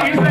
please.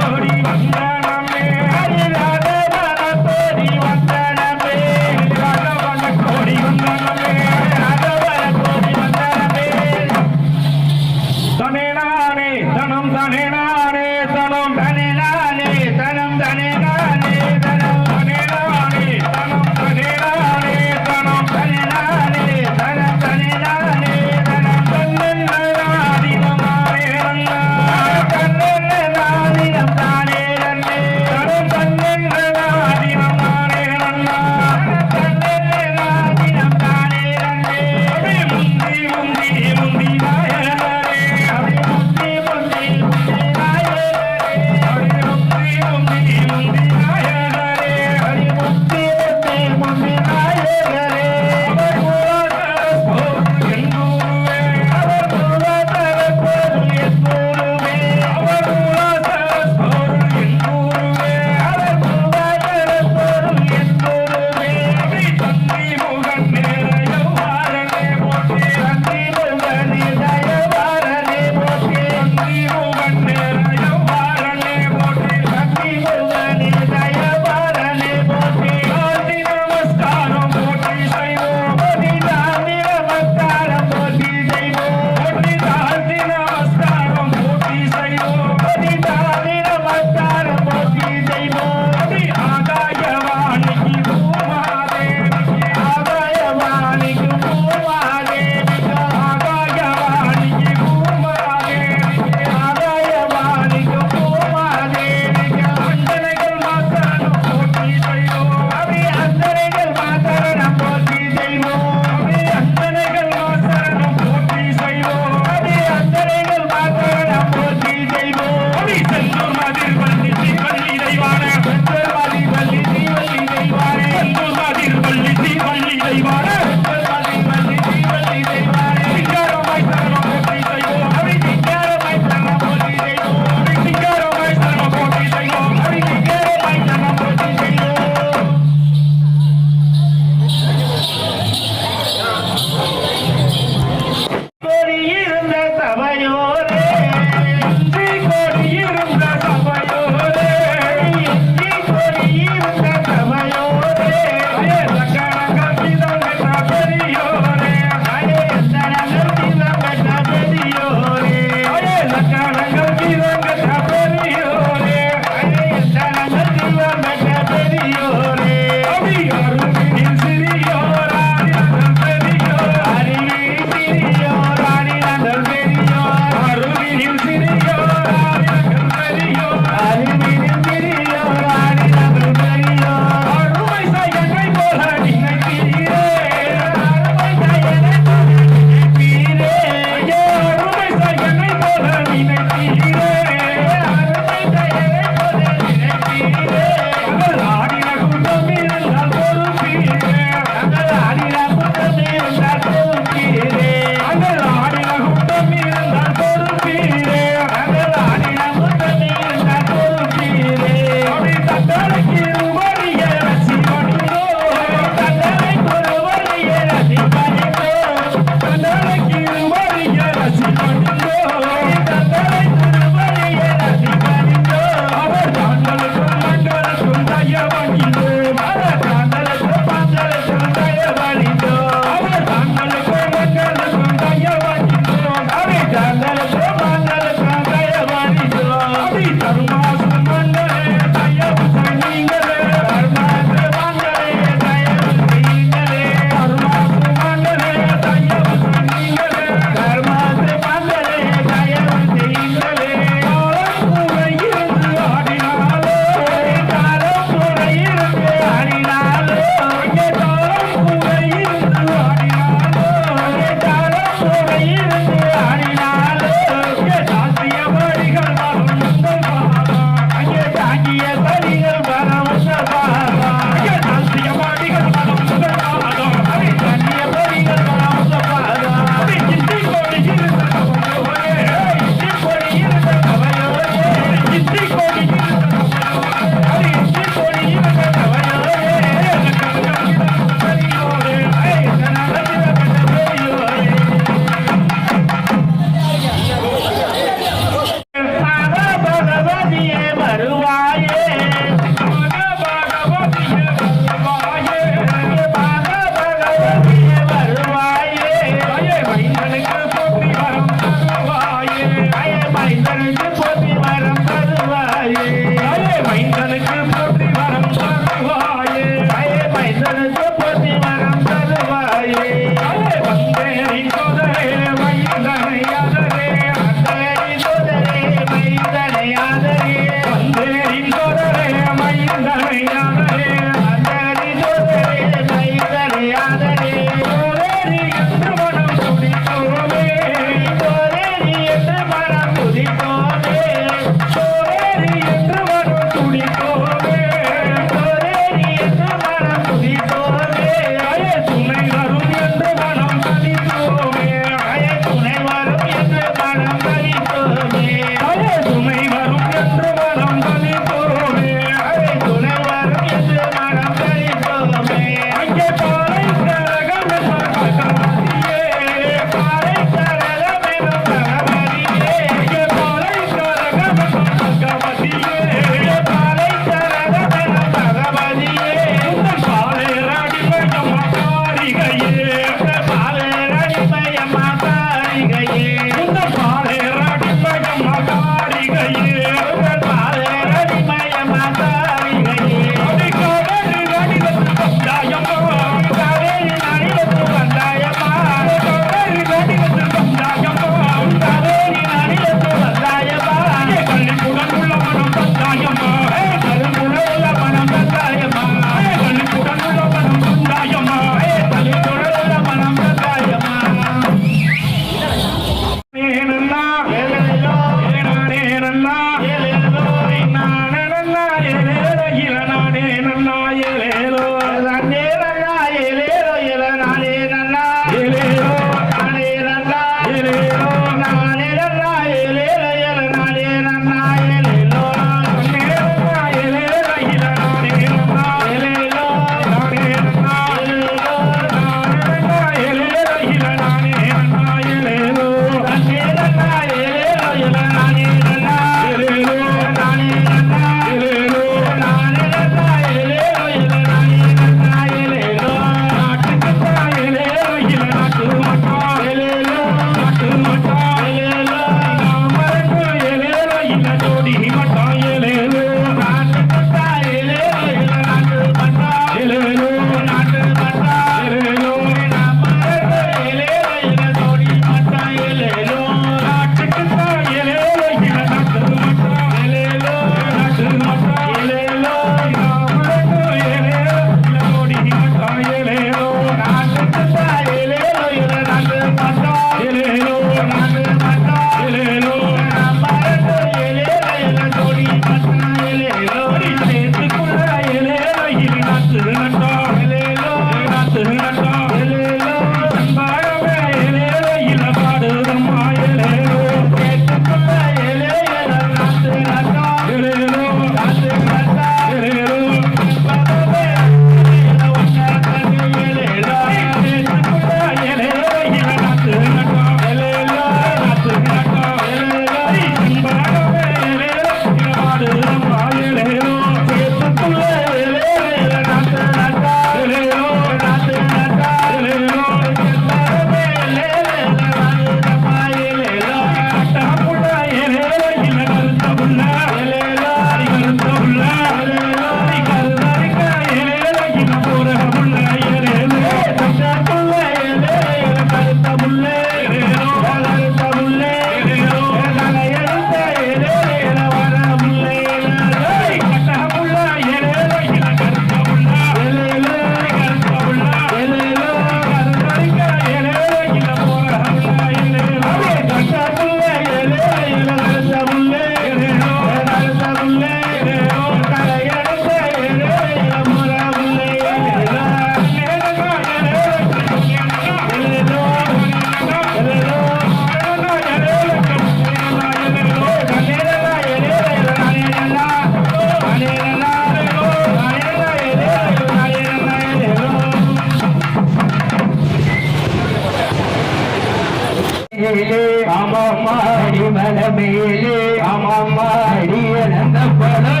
மேலே ஆமாம்மா அடிமல மேலே ஆமாம்மா அடி இழந்த படம்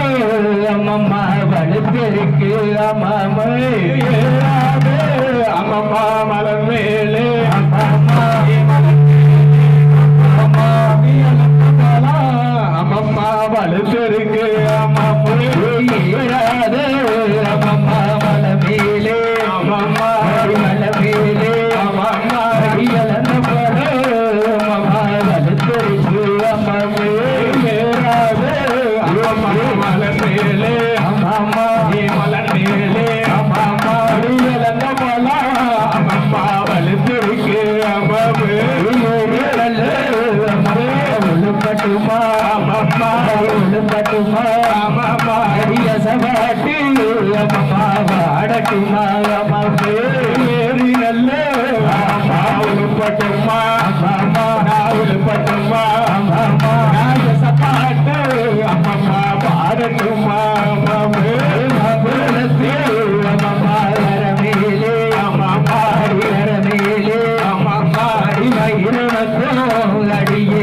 அம்மம்மா வலுத்திருக்கு ஆமாம் ஆமாம்மா மலர் மேலே படக்குமா அம்மா பேரி நல்ல அம்மா உருப்பட்டுமா அம்மா நான் உருப்பட்டுமா அம்மா நான் சப்பாட்டு அம்மா பாடட்டுமா அம்மா பேரத்தே அம்மா வரமேலே அம்மா பாடி வரமேலே அடிய